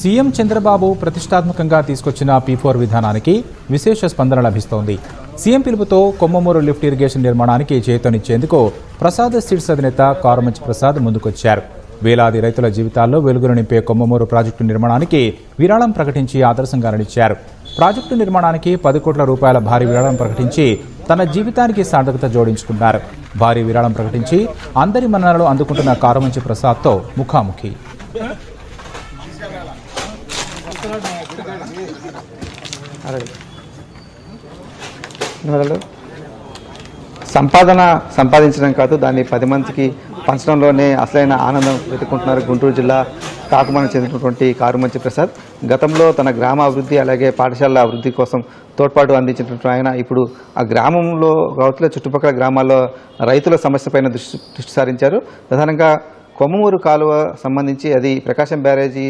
CM Chandrababu ప్రతిష్టాత్మకంగా తీసుకొచ్చిన P four విధానానికి విశేష స్పందన లభిస్తోంది. సీఎం పిలుపుతో కొమ్మమూరు లిఫ్ట్ ఇరిగేషన్ నిర్మాణానికి చేతనిచ్చేందుకు ప్రసాద్ సీడ్స్ అధినేత కారుమంచి ప్రసాద్ ముందుకొచ్చారు. వేలాది రైతుల జీవితాల్లో వెలుగును నింపే కొమ్మమూరు ప్రాజెక్టు నిర్మాణానికి విరాళం ప్రకటించి ఆదర్శంగా నిలిచారు. ప్రాజెక్టు నిర్మాణానికి పది కోట్ల రూపాయల భారీ విరాళం ప్రకటించి తన జీవితానికి సార్థకత జోడించుకున్నారు. భారీ విరాళం ప్రకటించి అందరి మన్ననలు అందుకుంటున్న కారుమంచి ప్రసాద్తో ముఖాముఖి. సంపాదన సంపాదించడం కాదు దాన్ని పది మందికి పంచడంలోనే అసలైన ఆనందం వెతుకుంటున్నారు గుంటూరు జిల్లా కాకుమానికి చెందినటువంటి కారుమంచి ప్రసాద్. గతంలో తన గ్రామ అభివృద్ధి అలాగే పాఠశాల అభివృద్ధి కోసం తోడ్పాటు అందించినటువంటి ఆయన ఇప్పుడు ఆ గ్రామంలో కావచ్చు చుట్టుపక్కల గ్రామాల్లో రైతుల సమస్యపైన దృష్టి దృష్టి సారించారు. ప్రధానంగా కొమ్మూరు కాలువ సంబంధించి అది ప్రకాశం బ్యారేజీ